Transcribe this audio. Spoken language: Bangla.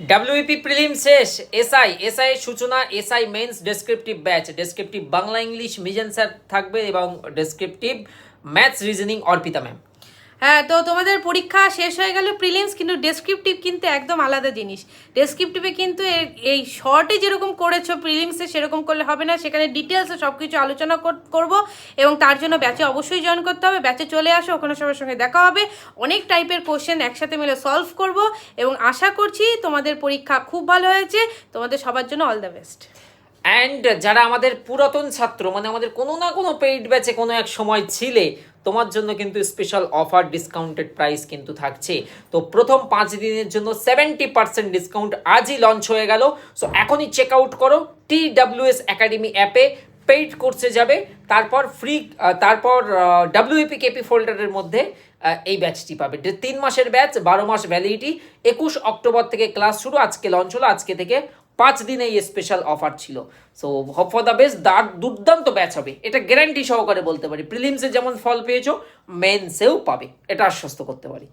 ডাব্লিউপি প্রিলিম E শেষ এসআই এসআই সূচনা SI mains descriptive batch descriptive Bangla English Mizan sir থাকবে এবং descriptive maths reasoning Arpita ma'am হ্যাঁ তো তোমাদের পরীক্ষা শেষ হয়ে গেল প্রিলিমস কিন্তু ডেসক্রিপটিভ কিন্তু একদম আলাদা জিনিস। ডেসক্রিপটিভে কিন্তু এই শর্টে যেরকম করেছ প্রিলিমসে সেরকম করলে হবে না। সেখানে ডিটেলসে সব কিছু আলোচনা কর- করব এবং তার জন্য ব্যাচে অবশ্যই জয়েন করতে হবে। ব্যাচে চলে আসো, ওখানে সবার সঙ্গে দেখা হবে। অনেক টাইপের কোশ্চেন একসাথে মিলে সলভ করব এবং আশা করছি তোমাদের পরীক্ষা খুব ভালো হয়েছে। তোমাদের সবার জন্য অল দ্য বেস্ট অ্যান্ড যারা আমাদের পুরাতন ছাত্র মানে আমাদের কোনো না কোনো পেইড ব্যাচে কোনো এক সময় ছিলে তোমার জন্য কিন্তু স্পেশাল অফার ডিসকাউন্টেড প্রাইস কিন্তু থাকছে। তো প্রথম পাঁচ দিনের জন্য সেভেন্টি পার্সেন্ট ডিসকাউন্ট আজই লঞ্চ হয়ে গেল। সো এখনই চেক আউট করো টি ডাব্লিউএস একাডেমি অ্যাপে পেইড কোর্সে যাবে। তারপর ফ্রি তারপর ডাব্লিউপি কেপি ফোল্ডারের মধ্যে এই ব্যাচটি পাবে। তিন মাসের ব্যাচ বারো মাস ভ্যালিডিটি একুশ অক্টোবর থেকে ক্লাস শুরু, আজকে লঞ্চ হলো, আজকে থেকে পাঁচ দিনে এই স্পেশাল অফার ছিল। So hope for the best দার দুর্দান্ত ব্যাচ হবে। এটা গ্যারান্টি সহকারে বলতে পারি। প্রিলিমসে যেমন ফল পেয়েছ মেন্সেও পাবে। এটা আশ্বস্ত করতে পারি।